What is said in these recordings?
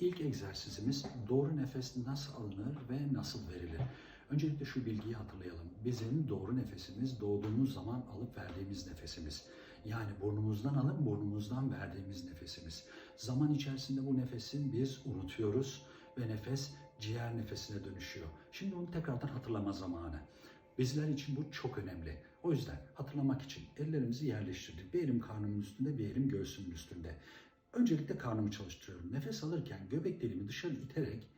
İlk egzersizimiz doğru nefes nasıl alınır ve nasıl verilir? Öncelikle şu bilgiyi hatırlayalım. Bizim doğru nefesimiz doğduğumuz zaman alıp verdiğimiz nefesimiz. Yani burnumuzdan alıp burnumuzdan verdiğimiz nefesimiz. Zaman içerisinde bu nefesin biz unutuyoruz ve nefes ciğer nefesine dönüşüyor. Şimdi onu tekrardan hatırlama zamanı. Bizler için bu çok önemli. O yüzden hatırlamak için ellerimizi yerleştirdik. Bir elim karnımın üstünde, bir elim göğsümün üstünde. Öncelikle karnımı çalıştırıyorum. Nefes alırken göbek deliğimi dışarı iterek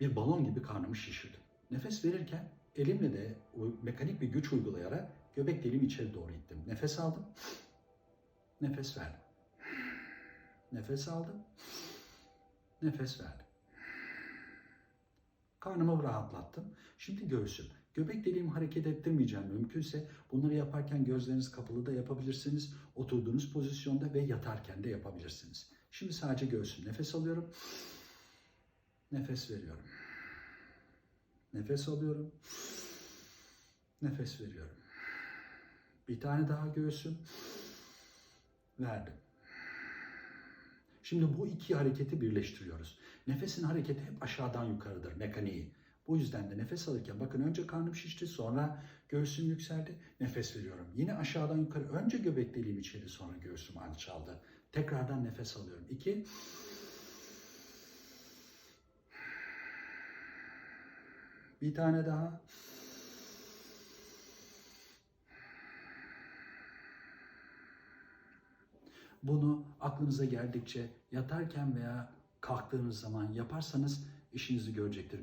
bir balon gibi karnımı şişirdim. Nefes verirken elimle de mekanik bir güç uygulayarak göbek deliğimi içeri doğru ittim. Nefes aldım. Nefes verdim. Nefes aldım. Nefes verdim. Karnımı rahatlattım. Şimdi göğsüm. Göbek deliğimi hareket ettirmeyeceğim mümkünse bunları yaparken gözleriniz kapalı da yapabilirsiniz. Oturduğunuz pozisyonda ve yatarken de yapabilirsiniz. Şimdi sadece göğsüm. Nefes alıyorum. Nefes veriyorum. Nefes alıyorum. Nefes veriyorum. Bir tane daha göğsüm. Verdim. Şimdi bu iki hareketi birleştiriyoruz. Nefesin hareketi hep aşağıdan yukarıdır mekaniği. Bu yüzden de nefes alırken bakın önce karnım şişti sonra göğsüm yükseldi. Nefes veriyorum. Yine aşağıdan yukarı önce göbek deliğim içeri sonra göğsüm alçaldı. Tekrardan nefes alıyorum. İki. Bir tane daha. Bunu aklınıza geldikçe yatarken veya kalktığınız zaman yaparsanız işinizi görecektir.